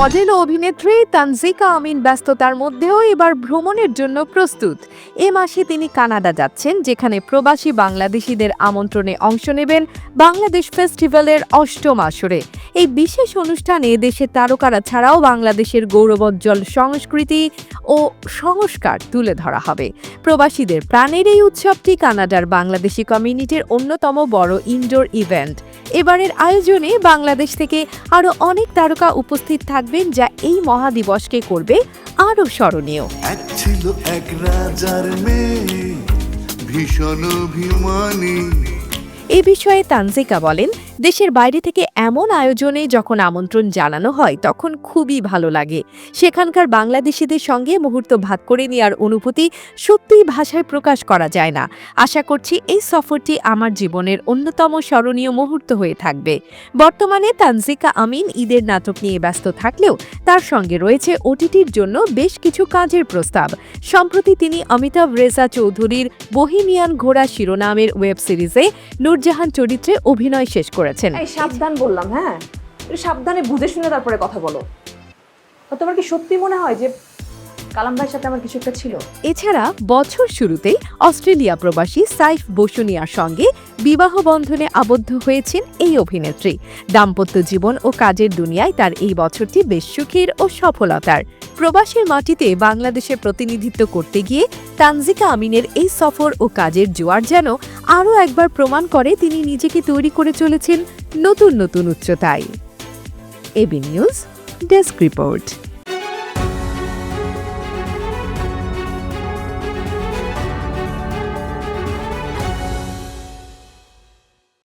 Model ও অভিনেত্রী তানজিকা আমিন ব্যস্ততার মধ্যেও এবার ভ্রমণের জন্য প্রস্তুত। এ মাসে তিনি কানাডা যাচ্ছেন, যেখানে প্রবাসী বাংলাদেশিদের আমন্ত্রণে অংশ নেবেন বাংলাদেশ ফেস্টিভ্যালের অষ্টম আসরে। এই বিশেষ অনুষ্ঠানে দেশের তারকারা ছাড়াও বাংলাদেশের গৌরবোজ্জ্বল সংস্কৃতি ও সংস্কার তুলে ধরা হবে। প্রবাসীদের প্রাণের এই উৎসবটি কানাডার বাংলাদেশি কমিউনিটির অন্যতম বড় ইনডোর ইভেন্ট। এবারের আয়োজনে বাংলাদেশ থেকে আরও অনেক তারকা উপস্থিত থাকবেন যা এই মহাদিবসকে করবে আরও স্মরণীয়। এক ছিল এক রাজার মেয়ে ভীষণ অভিমানী। এ বিষয়ে তানজিকা বলেন দেশের বাইরে থেকে এমন আয়োজনে যখন আমন্ত্রণ জানানো হয়, তখন খুবই ভালো লাগে। সেখানকার বাংলাদেশিদের সঙ্গে মুহূর্ত ভাগ করে নেওয়ার অনুভূতি সত্যিই ভাষায় প্রকাশ করা যায় না। আশা করছি এই সফরটি আমার জীবনের অন্যতম স্মরণীয় মুহূর্ত হয়ে থাকবে। বর্তমানে তানজিকা আমিন ঈদের নাটক নিয়ে ব্যস্ত থাকলেও তার সঙ্গে রয়েছে ওটিটির জন্য বেশ কিছু কাজের প্রস্তাব। সম্প্রতি তিনি অমিতাভ রেজা চৌধুরীর বহিমিয়ান ঘোড়া শিরোনামের ওয়েব সিরিজে নূরজাহান চরিত্রে অভিনয় শেষ করেছেন এই সাবধান বললাম হ্যাঁ? সাবধানে বুঝে শুনে তারপরে কথা বলো। তোমার কি সত্যি মনে হয় যে কালাম ভাইয়ের সাথে আমার কিছু একটা ছিল? এছাড়া বছর শুরুতেই অস্ট্রেলিয়া প্রবাসী সাইফ বসুনিয়ার সঙ্গে বিবাহ বন্ধনে আবদ্ধ হয়েছেন এই অভিনেত্রী। দাম্পত্য জীবন ও কাজের দুনিয়ায় তার এই বছরটি বেশ সুখের ও সফলতার। প্রবাসের মাটিতে বাংলাদেশে প্রতিনিধিত্ব করতে গিয়ে তানজিকা আমিনের এই সফর ও কাজের জোয়ার যেন আরও একবার প্রমাণ করে তিনি নিজেকে তৈরি করে চলেছেন নতুন নতুন উচ্চতায়। AB news, desk report.